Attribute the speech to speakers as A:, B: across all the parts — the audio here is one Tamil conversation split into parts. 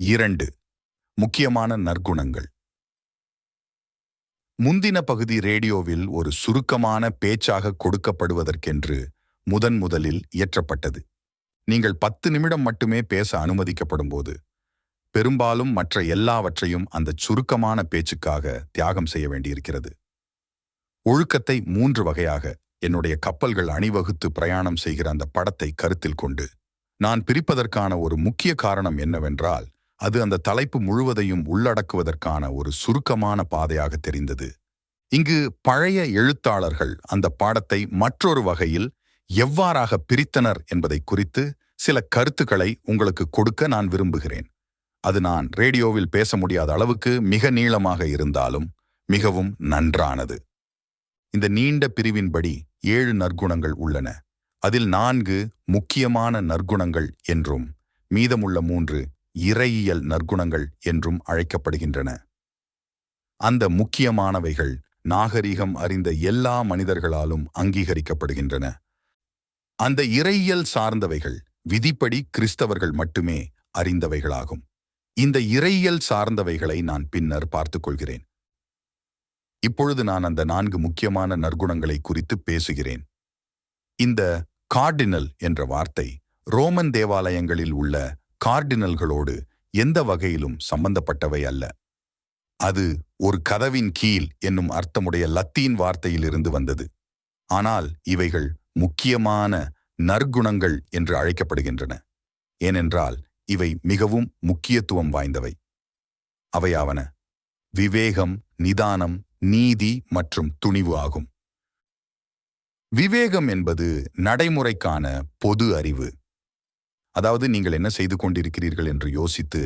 A: இரண்டு முக்கியமான நற்குணங்கள். முந்தின பகுதி ரேடியோவில் ஒரு சுருக்கமான பேச்சாக கொடுக்கப்படுவதற்கென்று முதன் முதலில் இயற்றப்பட்டது. நீங்கள் பத்து நிமிடம் மட்டுமே பேச அனுமதிக்கப்படும்போது பெரும்பாலும் மற்ற எல்லாவற்றையும் அந்த சுருக்கமான பேச்சுக்காக தியாகம் செய்ய வேண்டியிருக்கிறது. ஒழுக்கத்தை மூன்று வகையாக என்னுடைய கப்பல்கள் அணிவகுத்து பிரயாணம் செய்கிற அந்த படத்தை கருத்தில் கொண்டு நான் பிரிப்பதற்கான ஒரு முக்கிய காரணம் என்னவென்றால் அது அந்த தலைப்பு முழுவதையும் உள்ளடக்குவதற்கான ஒரு சுருக்கமான பாதையாக தெரிந்தது. இங்கு பழைய எழுத்தாளர்கள் அந்த பாடத்தை மற்றொரு வகையில் எவ்வாறாக பிரித்தனர் என்பதை குறித்து சில கருத்துக்களை உங்களுக்கு கொடுக்க நான் விரும்புகிறேன். அது நான் ரேடியோவில் பேச முடியாத அளவுக்கு மிக நீளமாக இருந்தாலும் மிகவும் நன்றானது. இந்த நீண்ட பிரிவின்படி ஏழு நற்குணங்கள் உள்ளன. அதில் நான்கு முக்கியமான நற்குணங்கள் என்றும் மீதமுள்ள மூன்று இறையியல் நற்குணங்கள் என்றும் அழைக்கப்படுகின்றன. அந்த முக்கியமானவைகள் நாகரிகம் அறிந்த எல்லா மனிதர்களாலும் அங்கீகரிக்கப்படுகின்றன. அந்த இறையியல் சார்ந்தவைகள் விதிப்படி கிறிஸ்தவர்கள் மட்டுமே அறிந்தவைகளாகும். இந்த இறையியல் சார்ந்தவைகளை நான் பின்னர் பார்த்துக் கொள்கிறேன். இப்பொழுது நான் அந்த நான்கு முக்கியமான நற்குணங்களை குறித்து பேசுகிறேன். இந்த கார்டினல் என்ற வார்த்தை ரோமன் தேவாலயங்களில் உள்ள கார்டினல்களோடு எந்த வகையிலும் சம்பந்தப்பட்டவை அல்ல. அது ஒரு கதவின் கீழ் என்னும் அர்த்தமுடைய லத்தீன் வார்த்தையிலிருந்து வந்தது. ஆனால் இவைகள் முக்கியமான நற்குணங்கள் என்று அழைக்கப்படுகின்றன. ஏனென்றால் இவை மிகவும் முக்கியத்துவம் வாய்ந்தவை. அவையாவன விவேகம் நிதானம் நீதி மற்றும் துணிவு ஆகும். விவேகம் என்பது நடைமுறைக்கான பொது அறிவு. அதாவது நீங்கள் என்ன செய்து கொண்டிருக்கிறீர்கள் என்று யோசித்து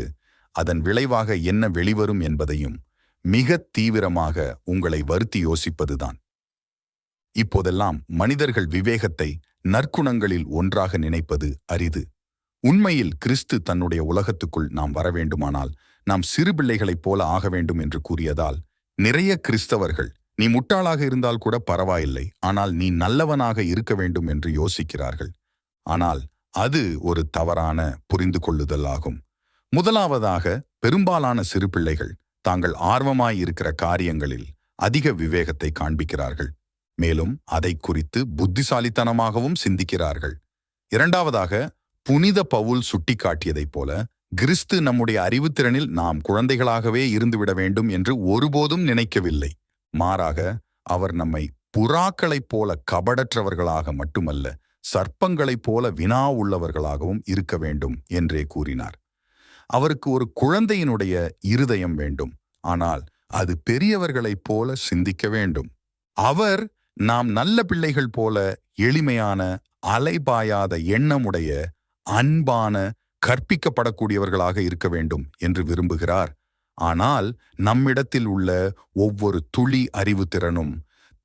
A: அதன் விளைவாக என்ன வெளிவரும் என்பதையும் மிக தீவிரமாக உங்களை வருத்தி யோசிப்பதுதான். இப்போதெல்லாம் மனிதர்கள் விவேகத்தை நற்குணங்களில் ஒன்றாக நினைப்பது அரிது. உண்மையில் கிறிஸ்து தன்னுடைய உலகத்துக்குள் நாம் வர வேண்டுமானால் நாம் சிறு பிள்ளைகளைப் போல ஆக வேண்டும் என்று கூறியதால் நிறைய கிறிஸ்தவர்கள் நீ முட்டாளாக இருந்தால் கூட பரவாயில்லை ஆனால் நீ நல்லவனாக இருக்க வேண்டும் என்று யோசிக்கிறார்கள். ஆனால் அது ஒரு தவறான புரிந்து கொள்ளுதலாகும் முதலாவதாக பெரும்பாலான சிறு பிள்ளைகள் தாங்கள் ஆர்வமாய் இருக்கிற காரியங்களில் அதிக விவேகத்தை காண்பிக்கிறார்கள். மேலும் அதை குறித்து புத்திசாலித்தனமாகவும் சிந்திக்கிறார்கள். இரண்டாவதாக புனித பவுல் சுட்டிக்காட்டியதைப் போல கிறிஸ்து நம்முடைய அறிவுத்திறனில் நாம் குழந்தைகளாகவே இருந்துவிட வேண்டும் என்று ஒருபோதும் நினைக்கவில்லை. மாறாக அவர் நம்மை புறாக்களைப் போல கபடற்றவர்களாக மட்டுமல்ல சர்ப்பங்களைப் போல வினா உள்ளவர்களாகவும் இருக்க வேண்டும் என்றே கூறினார். அவருக்கு ஒரு குழந்தையினுடைய இருதயம் வேண்டும். ஆனால் அது பெரியவர்களைப் போல சிந்திக்க வேண்டும். அவர் நாம் நல்ல பிள்ளைகள் போல எளிமையான அலைபாயாத எண்ணமுடைய அன்பான கற்பிக்கப்படக்கூடியவர்களாக இருக்க வேண்டும் என்று விரும்புகிறார். ஆனால் நம்மிடத்தில் உள்ள ஒவ்வொரு துளி அறிவுத்திறனும்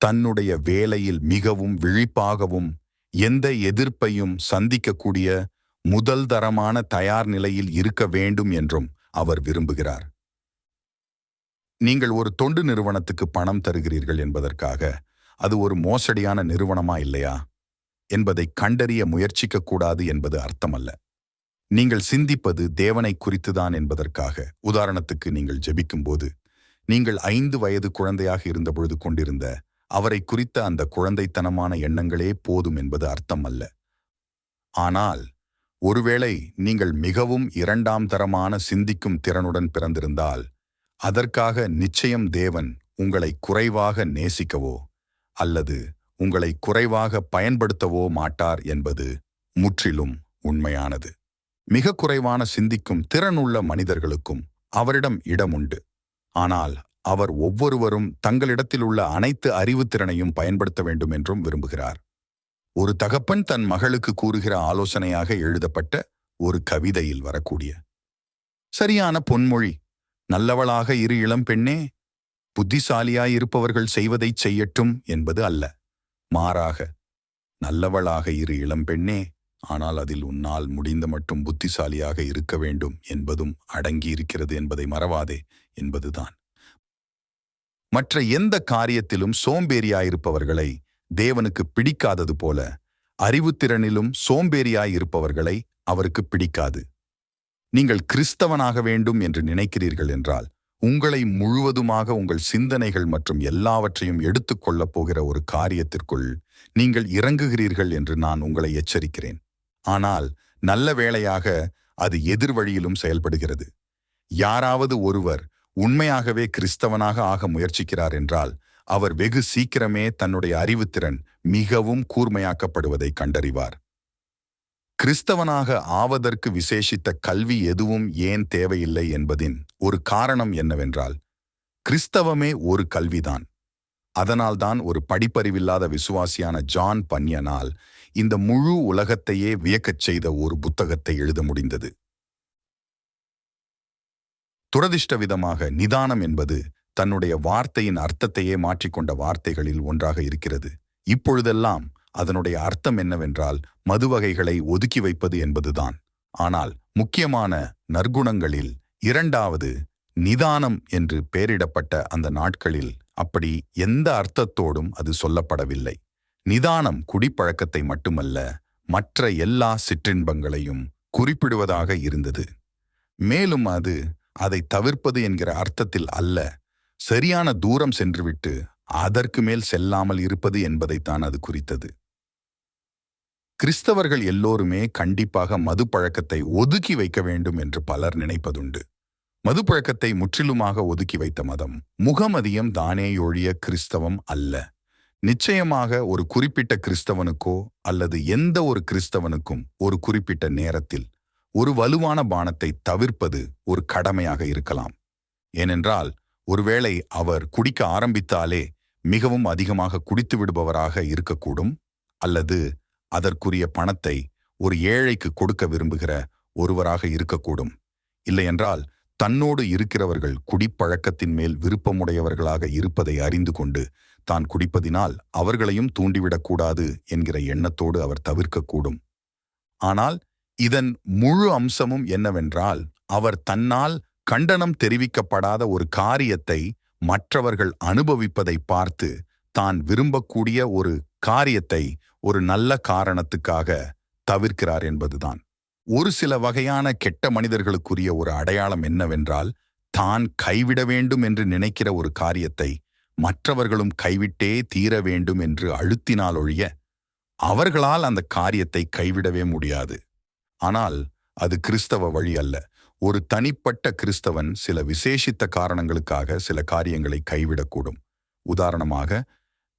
A: தன்னுடைய வேலையில் மிகவும் விழிப்பாகவும் எந்த எதிர்ப்பையும் சந்திக்கக்கூடிய முதல் தரமான தயார் நிலையில் இருக்க வேண்டும் என்றும் அவர் விரும்புகிறார். நீங்கள் ஒரு தொண்டு நிறுவனத்துக்கு பணம் தருகிறீர்கள் என்பதற்காக அது ஒரு மோசடியான நிறுவனமா இல்லையா? என்பதை கண்டறிய முயற்சிக்க கூடாது என்பது அர்த்தமல்ல. நீங்கள் சிந்திப்பது தேவனை குறித்துதான் என்பதற்காக. உதாரணத்துக்கு நீங்கள் ஜெபிக்கும்போது நீங்கள் ஐந்து வயது குழந்தையாக இருந்தபொழுது கொண்டிருந்த அவரை குறித்த அந்த குழந்தைத்தனமான எண்ணங்களே போதும் என்பது அர்த்தம் அல்ல ஆனால் ஒருவேளை நீங்கள் மிகவும் இரண்டாம் தரமான சிந்திக்கும் திறனுடன் பிறந்திருந்தால் அதற்காக நிச்சயம் தேவன் உங்களை குறைவாக நேசிக்கவோ அல்லது உங்களை குறைவாக பயன்படுத்தவோ மாட்டார் என்பது முற்றிலும் உண்மையானது. மிக குறைவான சிந்திக்கும் திறனுள்ள மனிதர்களுக்கும் அவரிடம் இடம் உண்டு. ஆனால் அவர் ஒவ்வொருவரும் தங்களிடத்தில் உள்ள அனைத்து அறிவுத்திறனையும் பயன்படுத்த வேண்டும் என்றும் விரும்புகிறார். ஒரு தகப்பன் தன் மகளுக்கு கூறுகிற ஆலோசனையாக எழுதப்பட்ட ஒரு கவிதையில் வரக்கூடிய. சரியான பொன்மொழி நல்லவளாக இரு இளம் பெண்ணே புத்திசாலியாய் இருப்பவர்கள் செய்வதைச் செய்யட்டும் என்பது அல்ல. மாறாக நல்லவளாக இரு இளம் பெண்ணே ஆனால் அதில் உன்னால் முடிந்த மட்டும் புத்திசாலியாக இருக்க வேண்டும் என்பதும் அடங்கியிருக்கிறது என்பதை மறவாதே என்பதுதான். மற்ற எந்த காரியத்திலும் சோம்பேறியாயிருப்பவர்களை தேவனுக்கு பிடிக்காதது போல அறிவுத்திறனிலும் சோம்பேறியாயிருப்பவர்களை அவருக்கு பிடிக்காது. நீங்கள் கிறிஸ்தவனாக வேண்டும் என்று நினைக்கிறீர்கள் என்றால் உங்களை முழுவதுமாக உங்கள் சிந்தனைகள் மற்றும் எல்லாவற்றையும் எடுத்துக்கொள்ளப் போகிற ஒரு காரியத்திற்குள் நீங்கள் இறங்குகிறீர்கள் என்று நான் உங்களை எச்சரிக்கிறேன். ஆனால் நல்ல வேளையாக அது எதிர்வழியிலும் செயல்படுகிறது. யாராவது ஒருவர் உண்மையாகவே கிறிஸ்தவனாக ஆக முயற்சிக்கிறார் என்றால் அவர் வெகு சீக்கிரமே தன்னுடைய அறிவுத்திறன் மிகவும் கூர்மையாக்கப்படுவதை கண்டறிவார். கிறிஸ்தவனாக ஆவதற்கு விசேஷித்த கல்வி எதுவும் ஏன் தேவையில்லை என்பதின் ஒரு காரணம் என்னவென்றால் கிறிஸ்தவமே ஒரு கல்விதான். அதனால்தான் ஒரு படிப்பறிவில்லாத விசுவாசியான ஜான் பன்யனால் இந்த முழு உலகத்தையே வியக்கச் செய்த ஒரு புத்தகத்தை எழுத முடிந்தது. துரதிர்ஷ்டவிதமாக நிதானம் என்பது தன்னுடைய வார்த்தையின் அர்த்தத்தையே மாற்றிக்கொண்ட வார்த்தைகளில் ஒன்றாக இருக்கிறது. இப்பொழுதெல்லாம் அதனுடைய அர்த்தம் என்னவென்றால் மதுவகைகளை ஒதுக்கி வைப்பது என்பதுதான். ஆனால் முக்கியமான நற்குணங்களில் இரண்டாவது நிதானம் என்று பெயரிடப்பட்ட அந்த நாட்களில் அப்படி எந்த அர்த்தத்தோடும் அது சொல்லப்படவில்லை. நிதானம் குடிப்பழக்கத்தை மட்டுமல்ல மற்ற எல்லா சிற்றின்பங்களையும் குறிப்பிடுவதாக இருந்தது. மேலும் அது அதை தவிர்ப்பது என்கிற அர்த்தத்தில் அல்ல. சரியான தூரம் சென்றுவிட்டு அதற்கு மேல் செல்லாமல் இருப்பது என்பதைத்தான் அது குறித்தது. கிறிஸ்தவர்கள் எல்லோருமே கண்டிப்பாக மது பழக்கத்தை ஒதுக்கி வைக்க வேண்டும் என்று பலர் நினைப்பதுண்டு. மது பழக்கத்தை முற்றிலுமாக ஒதுக்கி வைத்த மதம் முகமதியம் தானேயொழிய கிறிஸ்தவம் அல்ல. நிச்சயமாக ஒரு குறிப்பிட்ட கிறிஸ்தவனுக்கோ அல்லது எந்த ஒரு கிறிஸ்தவனுக்கும் ஒரு குறிப்பிட்ட நேரத்தில் ஒரு வலுவான பானத்தை தவிர்ப்பது ஒரு கடமையாக இருக்கலாம். ஏனென்றால் ஒருவேளை அவர் குடிக்க ஆரம்பித்தாலே மிகவும் அதிகமாக குடித்து விடுபவராக இருக்கக்கூடும் அல்லது அதற்குரிய பணத்தை ஒரு ஏழைக்கு கொடுக்க விரும்புகிற ஒருவராக இருக்கக்கூடும். இல்லையென்றால் தன்னோடு இருக்கிறவர்கள் குடிப்பழக்கத்தின் மேல் விருப்பமுடையவர்களாக இருப்பதை அறிந்து கொண்டு தான் குடிப்பதினால் அவர்களையும் தூண்டிவிடக்கூடாது என்கிற எண்ணத்தோடு அவர் தவிர்க்கக்கூடும். ஆனால் இதன் முழு அம்சமும் என்னவென்றால் அவர் தன்னால் கண்டனம் தெரிவிக்கப்படாத ஒரு காரியத்தை மற்றவர்கள் அனுபவிப்பதை பார்த்து தான் விரும்பக்கூடிய ஒரு காரியத்தை ஒரு நல்ல காரணத்துக்காக தவிர்க்கிறார் என்பதுதான். ஒரு சில வகையான கெட்ட மனிதர்களுக்குரிய ஒரு அடையாளம் என்னவென்றால் தான் கைவிட வேண்டும் என்று நினைக்கிற ஒரு காரியத்தை மற்றவர்களும் கைவிட்டே தீர வேண்டும் என்று அழுத்தினால் ஒழிய அவர்களால் அந்த காரியத்தை கைவிடவே முடியாது. ஆனால் அது கிறிஸ்தவ வழி அல்ல. ஒரு தனிப்பட்ட கிறிஸ்தவன் சில விசேஷித்த காரணங்களுக்காக சில காரியங்களை கைவிடக்கூடும். உதாரணமாக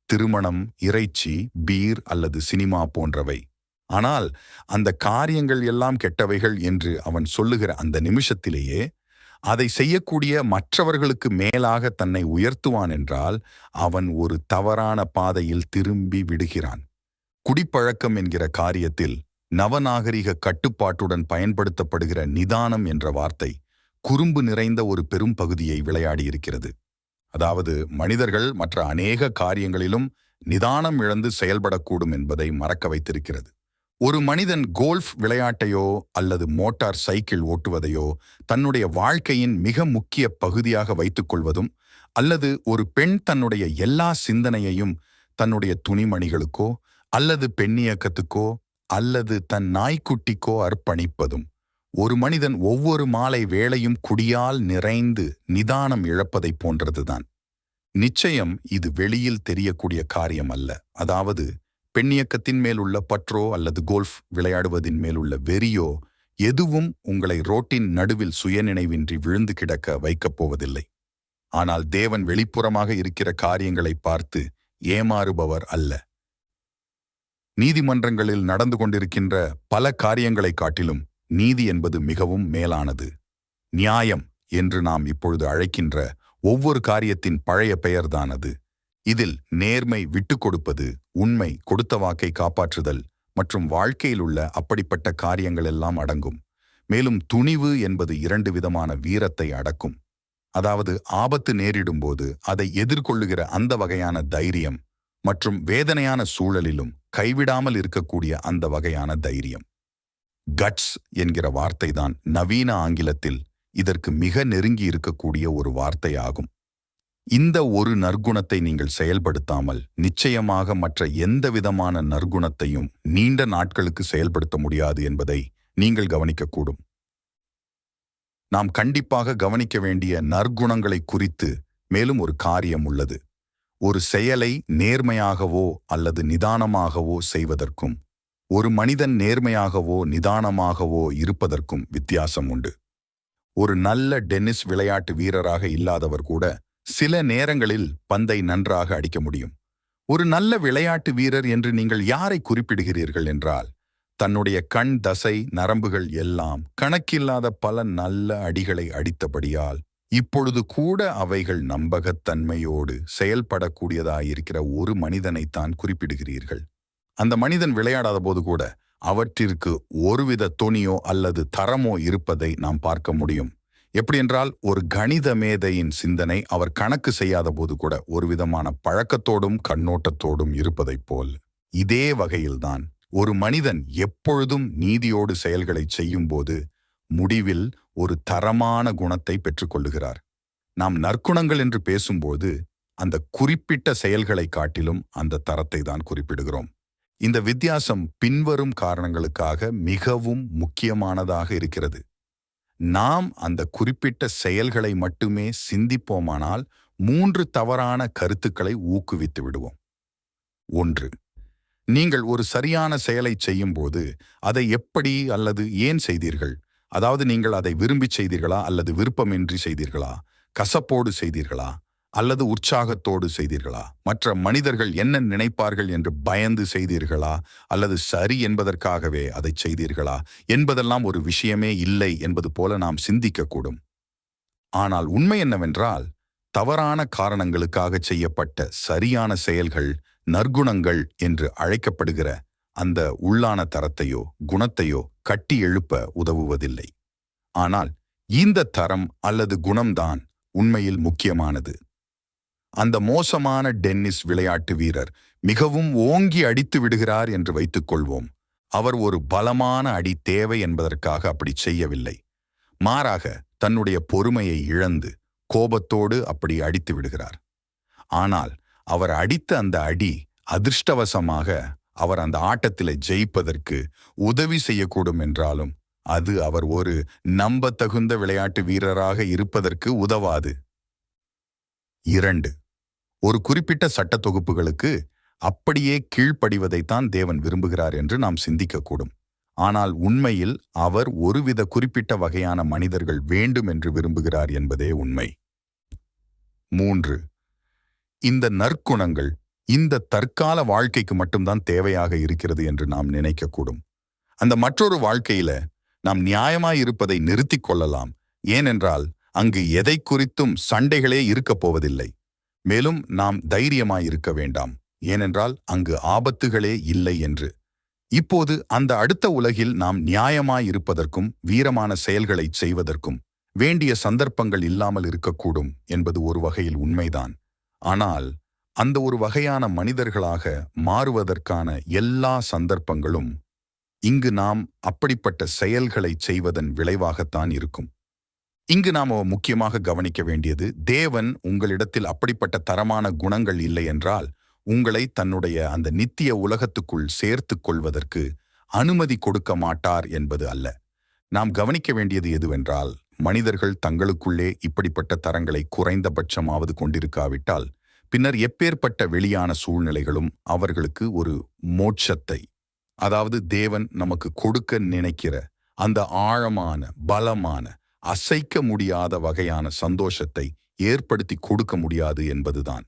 A: திருமணம் இறைச்சி பீர் அல்லது சினிமா போன்றவை. ஆனால் அந்த காரியங்கள் எல்லாம் கெட்டவைகள் என்று அவன் சொல்லுகிற அந்த நிமிஷத்திலேயே அதை செய்யக்கூடிய மற்றவர்களுக்கு மேலாக தன்னை உயர்த்துவான் என்றால் அவன் ஒரு தவறான பாதையில் திரும்பி விடுகிறான். குடிப்பழக்கம் என்கிற காரியத்தில் நவநாகரிக கட்டுப்பாட்டுடன் பயன்படுத்தப்படுகிற நிதானம் என்ற வார்த்தை குறும்பு நிறைந்த ஒரு பெரும் பகுதியை விளையாடியிருக்கிறது. அதாவது மனிதர்கள் மற்ற அநேக காரியங்களிலும் நிதானம் இழந்து செயல்படக்கூடும் என்பதை மறக்க வைத்திருக்கிறது. ஒரு மனிதன் கோல்ஃப் விளையாட்டையோ அல்லது மோட்டார் சைக்கிள் ஓட்டுவதையோ தன்னுடைய வாழ்க்கையின் மிக முக்கிய பகுதியாக வைத்துக்கொள்வதும் அல்லது ஒரு பெண் தன்னுடைய எல்லா சிந்தனையையும் தன்னுடைய துணிமணிகளுக்கோ அல்லது பெண்ணியக்கத்துக்கோ அல்லது தன் நாய்க்குட்டிக்கோ அர்ப்பணிப்பதும் ஒரு மனிதன் ஒவ்வொரு மாலை வேளையும் குடியால் நிறைந்து நிதானம் இழப்பதைப் போன்றதுதான். நிச்சயம் இது வெளியில் தெரியக்கூடிய காரியம் அல்ல. அதாவது பெண்ணியக்கத்தின் மேல் உள்ள பற்றோ அல்லது கோல்ஃப் விளையாடுவதின் மேல் உள்ள வெறியோ எதுவும் உங்களை ரோட்டின் நடுவில் சுயநினைவின்றி விழுந்து கிடக்க வைக்கப் போவதில்லை. ஆனால் தேவன் வெளிப்புறமாக இருக்கிற காரியங்களை பார்த்து ஏமாறுபவர் அல்ல. நீதிமன்றங்களில் நடந்து கொண்டிருக்கின்ற பல காரியங்களைக் காட்டிலும் நீதி என்பது மிகவும் மேலானது. நியாயம் என்று நாம் இப்பொழுது அழைக்கின்ற ஒவ்வொரு காரியத்தின் பழைய பெயர்தான் அது இதில் நேர்மை விட்டுக்கொடுப்பது உண்மை கொடுத்த வாக்கை காப்பாற்றுதல் மற்றும் வாழ்க்கையில் உள்ள அப்படிப்பட்ட காரியங்கள் எல்லாம் அடங்கும். மேலும் துணிவு என்பது இரண்டு விதமான வீரத்தை அடக்கும். அதாவது ஆபத்து நேரிடும்போது அதை எதிர்கொள்ளுகிற அந்த வகையான தைரியம் மற்றும் வேதனையான சூழலிலும் கைவிடாமல் இருக்கக்கூடிய அந்த வகையான தைரியம். கட்ஸ் என்கிற வார்த்தைதான் நவீன ஆங்கிலத்தில் இதற்கு மிக நெருங்கி இருக்கக்கூடிய ஒரு வார்த்தையாகும். இந்த ஒரு நற்குணத்தை நீங்கள் செயல்படுத்தாமல் நிச்சயமாக மற்ற எந்த விதமான நற்குணத்தையும் நீண்ட நாட்களுக்கு செயல்படுத்த முடியாது என்பதை நீங்கள் கவனிக்கக்கூடும். நாம் கண்டிப்பாக கவனிக்க வேண்டிய நற்குணங்களை குறித்து மேலும் ஒரு காரியம் உள்ளது. ஒரு செயலை நேர்மையாகவோ அல்லது நிதானமாகவோ செய்வதற்கும் ஒரு மனிதன் நேர்மையாகவோ நிதானமாகவோ இருப்பதற்கும் வித்தியாசம் உண்டு. ஒரு நல்ல டென்னிஸ் விளையாட்டு வீரராக இல்லாதவர் கூட சில நேரங்களில் பந்தை நன்றாக அடிக்க முடியும். ஒரு நல்ல விளையாட்டு வீரர் என்று நீங்கள் யாரை குறிப்பிடுகிறீர்கள் என்றால் தன்னுடைய கண் தசை நரம்புகள் எல்லாம் கணக்கில்லாத பல நல்ல அடிகளை அடித்தபடியால் இப்பொழுது கூட அவைகள் நம்பகத்தன்மையோடு செயல்படக்கூடியதாயிருக்கிற ஒரு மனிதனைத்தான் குறிப்பிடுகிறீர்கள். அந்த மனிதன் விளையாடாத போது கூட அவற்றிற்கு ஒருவித தொனியோ அல்லது தரமோ இருப்பதை நாம் பார்க்க முடியும். எப்படி என்றால் ஒரு கணித மேதையின் சிந்தனை அவர் கணக்கு செய்யாத போது கூட ஒரு விதமான பழக்கத்தோடும் கண்ணோட்டத்தோடும் இருப்பதைப் போல். இதே வகையில்தான் ஒரு மனிதன் எப்பொழுதும் நீதியோடு செயல்களை செய்யும்போது முடிவில் ஒரு தரமான குணத்தை பெற்றுக்கொள்ளுகிறார். நாம் நற்குணங்கள் என்று பேசும்போது அந்த குறிப்பிட்ட செயல்களை காட்டிலும் அந்த தரத்தை தான் குறிப்பிடுகிறோம். இந்த வித்தியாசம் பின்வரும் காரணங்களுக்காக மிகவும் முக்கியமானதாக இருக்கிறது. நாம் அந்த குறிப்பிட்ட செயல்களை மட்டுமே சிந்திப்போமானால் மூன்று தவறான கருத்துக்களை ஊக்குவித்து விடுவோம். ஒன்று நீங்கள் ஒரு சரியான செயலை செய்யும்போது அதை எப்படி அல்லது ஏன் செய்தீர்கள்? அதாவது நீங்கள் அதை விரும்பி செய்தீர்களா அல்லது விருப்பமின்றி செய்தீர்களா? கசப்போடு செய்தீர்களா? அல்லது உற்சாகத்தோடு செய்தீர்களா? மற்ற மனிதர்கள் என்ன நினைப்பார்கள் என்று பயந்து செய்தீர்களா? அல்லது சரி என்பதற்காகவே அதை செய்தீர்களா? என்பதெல்லாம் ஒரு விஷயமே இல்லை என்பது போல நாம் சிந்திக்கக்கூடும். ஆனால் உண்மை என்னவென்றால் தவறான காரணங்களுக்காக செய்யப்பட்ட சரியான செயல்கள் நற்குணங்கள் என்று அழைக்கப்படுகிற அந்த உள்ளான தரத்தையோ குணத்தையோ கட்டி எழுப்ப உதவுவதில்லை. ஆனால் இந்த தரம் அல்லது குணம்தான் உண்மையில் முக்கியமானது. அந்த மோசமான டென்னிஸ் விளையாட்டு வீரர் மிகவும் ஓங்கி அடித்து விடுகிறார் என்று வைத்துக் கொள்வோம். அவர் ஒரு பலமான அடி தேவை என்பதற்காக அப்படி செய்யவில்லை. மாறாக தன்னுடைய பொறுமையை இழந்து கோபத்தோடு அப்படி அடித்து விடுகிறார். ஆனால் அவர் அடித்த அந்த அடி அதிர்ஷ்டவசமாக அவர் அந்த ஆட்டத்தில் ஜெயிப்பதற்கு உதவி செய்யக்கூடும் என்றாலும் அது அவர் ஒரு நம்பத்தகுந்த விளையாட்டு வீரராக இருப்பதற்கு உதவாது. இரண்டு ஒரு குறிப்பிட்ட சட்ட தொகுப்புகளுக்கு அப்படியே கீழ்ப்படிவதைத்தான் தேவன் விரும்புகிறார் என்று நாம் சிந்திக்கக்கூடும். ஆனால் உண்மையில் அவர் ஒருவித குறிப்பிட்ட வகையான மனிதர்கள் வேண்டும் என்று விரும்புகிறார் என்பதே உண்மை. மூன்று இந்த நற்குணங்கள் இந்த தற்கால வாழ்க்கைக்கு மட்டும்தான் தேவையாக இருக்கிறது என்று நாம் நினைக்கக்கூடும். அந்த மற்றொரு வாழ்க்கையில நாம் நியாயமாய் இருப்பதை நிறுத்திக் கொள்ளலாம். ஏனென்றால் அங்கு எதை குறித்தும் சண்டைகளே இருக்கப் போவதில்லை. மேலும் நாம் தைரியமாய் இருக்க வேண்டாம். ஏனென்றால் அங்கு ஆபத்துகளே இல்லை என்று. இப்போது அந்த அடுத்த உலகில் நாம் நியாயமாய் இருப்பதற்கும் வீரமான செயல்களை செய்வதற்கும் வேண்டிய சந்தர்ப்பங்கள் இல்லாமல் இருக்கக்கூடும் என்பது ஒரு வகையில் உண்மைதான். ஆனால் அந்த ஒரு வகையான மனிதர்களாக மாறுவதற்கான எல்லா சந்தர்ப்பங்களும் இங்கு நாம் அப்படிப்பட்ட செயல்களை செய்வதன் விளைவாகத்தான் இருக்கும். இங்கு நாம் முக்கியமாக கவனிக்க வேண்டியது தேவன் உங்களிடத்தில் அப்படிப்பட்ட தரமான குணங்கள் இல்லை என்றால் உங்களை தன்னுடைய அந்த நித்திய உலகத்துக்குள் சேர்த்து கொள்வதற்கு அனுமதி கொடுக்க மாட்டார் என்பது அல்ல. நாம் கவனிக்க வேண்டியது எதுவென்றால் மனிதர்கள் தங்களுக்குள்ளே இப்படிப்பட்ட தரங்களை குறைந்தபட்சமாவது கொண்டிருக்காவிட்டால் பின்னர் எப்பேற்பட்ட வெளியான சூழ்நிலைகளும் அவர்களுக்கு ஒரு மோட்சத்தை அதாவது தேவன் நமக்கு கொடுக்க நினைக்கிற அந்த ஆழமான பலமான அசைக்க முடியாத வகையான சந்தோஷத்தை ஏற்படுத்தி கொடுக்க முடியாது என்பதுதான்.